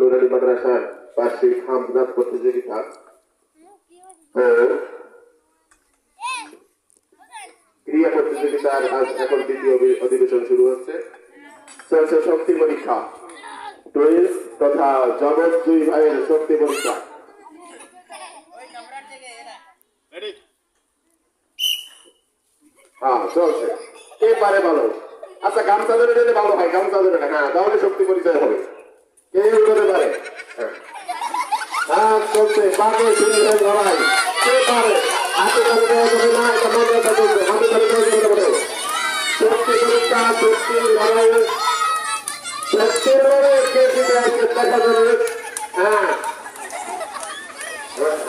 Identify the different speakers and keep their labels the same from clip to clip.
Speaker 1: নুরানি মাদ্রাসার বার্ষিক হামদাদ প্রতিযোগিতা ক্রিয়া প্রতিযোগিতার আজ এখন দ্বিতীয় অধিবেশন শুরু হচ্ছে। চলছে শক্তি পরীক্ষা। টুইস তথা জগৎ দুই ভাইয়ের শক্তি পরীক্ষা। হ্যাঁ চলছে। কে পারে ভালো। আচ্ছা গামছা ধরে নিলে ভালো হয় গামছা ধরে না। হ্যাঁ তাহলে শক্তি পরিচয় হবে কে উঠতে পারে হ্যাঁ। হ্যাঁ চলছে বাঘে সিংহের লড়াই। কে পারে? হাতে তালে দেওয়া যাবে না, এটা মর্যাদা চলছে। হাতে তালে দেওয়া যাবে শক্তি পরীক্ষা শক্তির লড়াই। শক্তির লড়াই, কে আসবে দেখা যাবে। হ্যাঁ।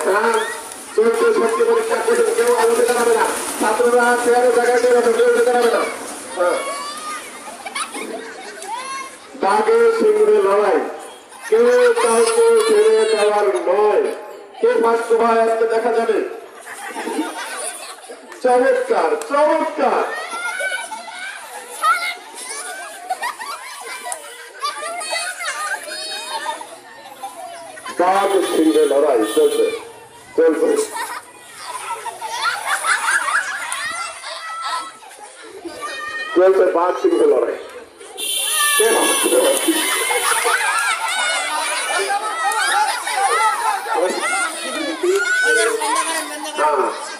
Speaker 1: হ্যাঁ। চলছে শক্তি পরীক্ষা করছে কেউ আলোতে দাঁড়াবে না। ছাত্ররা চেয়ারে জায়গায় কেউ দাঁড়াবে না। হ্যাঁ। বাঘে সিংহে লড়াই। কেউ কাউকে ছেড়ে দেওয়ার নয় কে ফার্স্ট ভাই আজকে দেখা যাবে চমৎকার চমৎকার বাঘ সিংহে লড়াই চলছে চলছে চলছে বাঘ লড়াই those